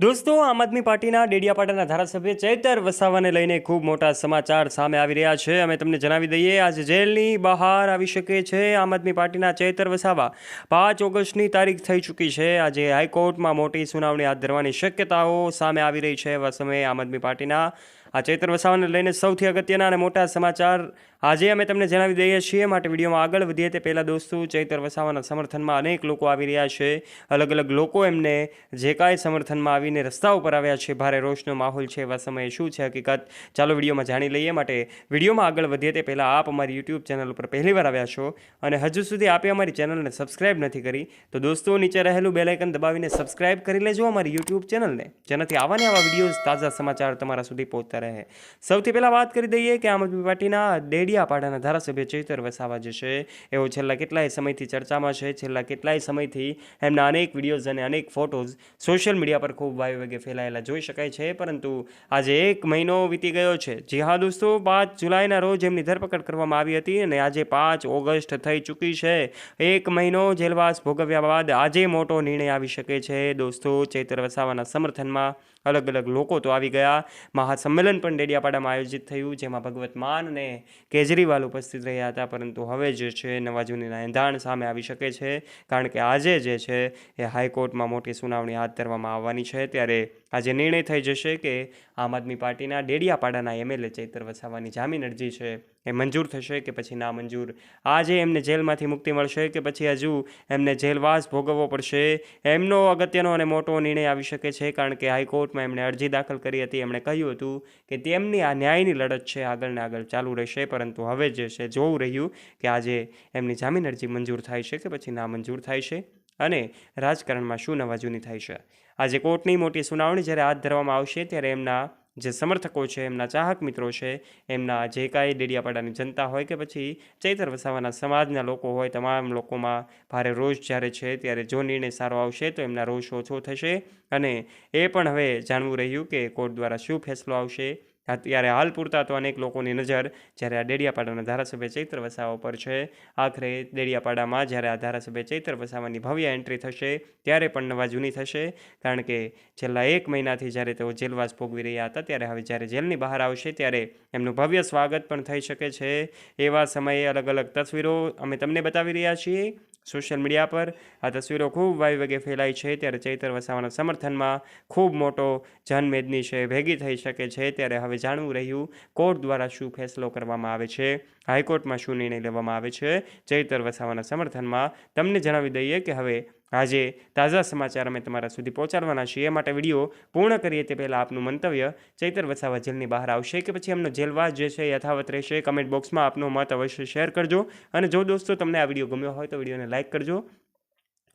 દોસ્તો, આમ આદમી પાર્ટીના ડેડિયાપાડાના ધારાસભ્ય ચૈતર વસાવાને લઈને ખૂબ મોટા સમાચાર સામે આવી રહ્યા છે. અમે તમને જણાવી દઈએ, આજે જેલની બહાર આવી શકે છે આમ આદમી પાર્ટીના ચૈતર વસાવા. પાંચ ઓગસ્ટની તારીખ થઈ ચૂકી છે. આજે હાઈકોર્ટમાં મોટી સુનાવણી હાથ ધરવાની શક્યતાઓ સામે આવી રહી છે એવા સમયે આમ આદમી પાર્ટીના આ ચૈતર વસાવાને લઈને સૌથી અગત્યના અને મોટા સમાચાર આજે અમે તમને જણાવી દઈએ છીએ. માટે વિડીયોમાં આગળ વધીએ તે પહેલાં દોસ્તો, ચૈતર વસાવાના સમર્થનમાં અનેક લોકો આવી રહ્યા છે. અલગ અલગ લોકો એમને જે કાંઈ સમર્થનમાં આવીને રસ્તા ઉપર આવ્યા છે. ભારે રોષનો માહોલ છે એવા સમયે શું છે હકીકત? ચાલો વિડીયોમાં જાણી લઈએ. માટે વિડીયોમાં આગળ વધીએ તે પહેલાં આપ અમારી યુટ્યુબ ચેનલ ઉપર પહેલીવાર આવ્યા છો અને હજુ સુધી આપે અમારી ચેનલને સબસ્ક્રાઇબ નથી કરી, તો દોસ્તો, નીચે રહેલું બેલાઇકન દબાવીને સબસ્ક્રાઇબ કરી લેજો અમારી યુટ્યુબ ચેનલને, જેનાથી આવા આવા વિડીયોઝ તાજા સમાચાર તમારા સુધી પહોંચતા રહે સૌથી પહેલાં વાત કરી દઈએ કે આમ આદમી પાર્ટીના ડેડિયાપાડાના ધારાસભ્ય ચૈતર વસાવા જે છે, એઓ છેલ્લા કેટલાય સમયથી ચર્ચામાં છે, છેલ્લા કેટલાય સમયથી એમના અનેક વિડીયોઝ અને અનેક ફોટોઝ સોશિયલ મીડિયા પર ખૂબ વાયુ વેગે ફેલાયેલા જોઈ શકાય છે, પરંતુ આજે એક મહિનો વીતી ગયો છે. જી હા દોસ્તો, પાંચ જુલાઈના રોજ એમની ધરપકડ કરવામાં આવી હતી અને આજે પાંચ ઓગસ્ટ થઈ ચૂકી છે. એક મહિનો જેલવાસ ભોગવ્યા બાદ આજે મોટો નિર્ણય આવી શકે છે. દોસ્તો, ચૈતર વસાવાના સમર્થનમાં અલગ અલગ લોકો તો આવી ગયા. મહાસંમેલન પણ ડેડિયાપાડામાં આયોજિત થયું, જેમાં ભગવત માન અને કેજરીવાલ ઉપસ્થિત રહ્યા હતા. પરંતુ હવે જે છે, નવા જૂનીના એંધાણ સામે આવી શકે છે. કારણ કે આજે જે છે, એ હાઈકોર્ટમાં મોટી સુનાવણી હાથ ધરવામાં આવવાની છે. ત્યારે આજે નિર્ણય થઈ જશે કે આમ આદમી પાર્ટીના ડેડિયાપાડાના એમએલએ ચૈતર વસાવાની જામીન અરજી છે. એ મંજૂર થશે કે પછી ના મંજૂર. આજે એમને જેલમાંથી મુક્તિ મળશે કે પછી હજુ એમને જેલવાસ ભોગવવો પડશે? એમનો અગત્યનો અને મોટો નિર્ણય આવી શકે છે કારણ કે હાઈકોર્ટમાં એમણે અરજી દાખલ કરી હતી. એમણે કહ્યું હતું કે તેમની આ ન્યાયની લડત છે આગળ ને આગળ ચાલુ રહેશે, પરંતુ હવે જે છે જોવું રહ્યું કે આજે એમની જામીન અરજી મંજૂર થાય છે કે પછી ના મંજૂર થાય છે? અને રાજકારણમાં શું નવાજૂની થાય છે? આજે કોર્ટની મોટી સુનાવણી જ્યારે હાથ ધરવામાં આવશે ત્યારે એમના જે સમર્થકો છે, એમના ચાહક મિત્રો છે, એમના જે કાંઈ ડેડિયાપાડાની જનતા હોય કે પછી ચૈતર વસાવાના સમાજના લોકો હોય, તમામ લોકોમાં ભારે રોષ જ્યારે છે ત્યારે જો નિર્ણય સારો આવશે તો એમના રોષ ઓછો થશે. અને એ પણ હવે જાણવું રહ્યું કે કોર્ટ દ્વારા શું ફેસલો આવશે અત્યારે હાલ પૂરતા તો અનેક લોકોની નજર જ્યારે આ ડેડિયાપાડાના ધારાસભ્ય ચૈત્ર વસાવા પર છે. આખરે ડેડિયાપાડામાં જ્યારે આ ધારાસભ્ય ચૈત્ર વસાવાની ભવ્ય એન્ટ્રી થશે, ત્યારે પણ નવા જૂની થશે. કારણ કે છેલ્લા એક મહિનાથી જ્યારે તેઓ જેલવાસ ભોગવી રહ્યા હતા, ત્યારે હવે જ્યારે જેલની બહાર આવશે, ત્યારે એમનું ભવ્ય સ્વાગત પણ થઈ શકે છે. એવા સમયે અલગ અલગ તસવીરો અમે તમને બતાવી રહ્યા છીએ. સોશિયલ મીડિયા પર. આ તસવીરો ખૂબ વાયુ વેગે ફેલાઈ છે. ત્યારે ચૈતર વસાવાના સમર્થનમાં ખૂબ મોટો જનમેદની છે, ભેગી થઈ શકે છે. ત્યારે હવે જાણવું રહ્યું, કોર્ટ દ્વારા શું ફેસલો કરવામાં આવે છે? હાઈકોર્ટમાં શું નિર્ણય લેવામાં આવે છે? ચૈતર વસાવાના સમર્થનમાં તમને જણાવી દઈએ કે હવે આજે તાજા સમાચાર અમે તમારા સુધી પહોંચાડવાના છીએ. એ માટે વીડિયો પૂર્ણ કરીએ તે પહેલાં આપનું મંતવ્ય ચૈતર વસાવા જેલની બહાર આવશે કે પછી એમનો જેલવાસ જે છે યથાવત રહેશે? કમેન્ટ બોક્સમાં આપનો મત અવશ્ય શેર કરજો. અને જો દોસ્તો તમને આ વીડિયો ગમ્યો હોય તો વિડીયોને લાઇક કરજો.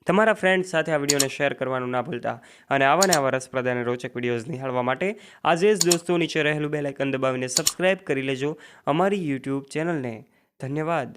તમારા ફ્રેન્ડ્સ સાથે આ વિડીયોને શેર કરવાનું ના ભૂલતા. અને આવા ને આવા રસપ્રદ અને રોચક વિડીયોઝ નિહાળવા માટે આજે જ દોસ્તો નીચે રહેલું બેલાઇકન દબાવીને સબસ્ક્રાઇબ કરી લેજો અમારી યુટ્યુબ ચેનલને. ધન્યવાદ.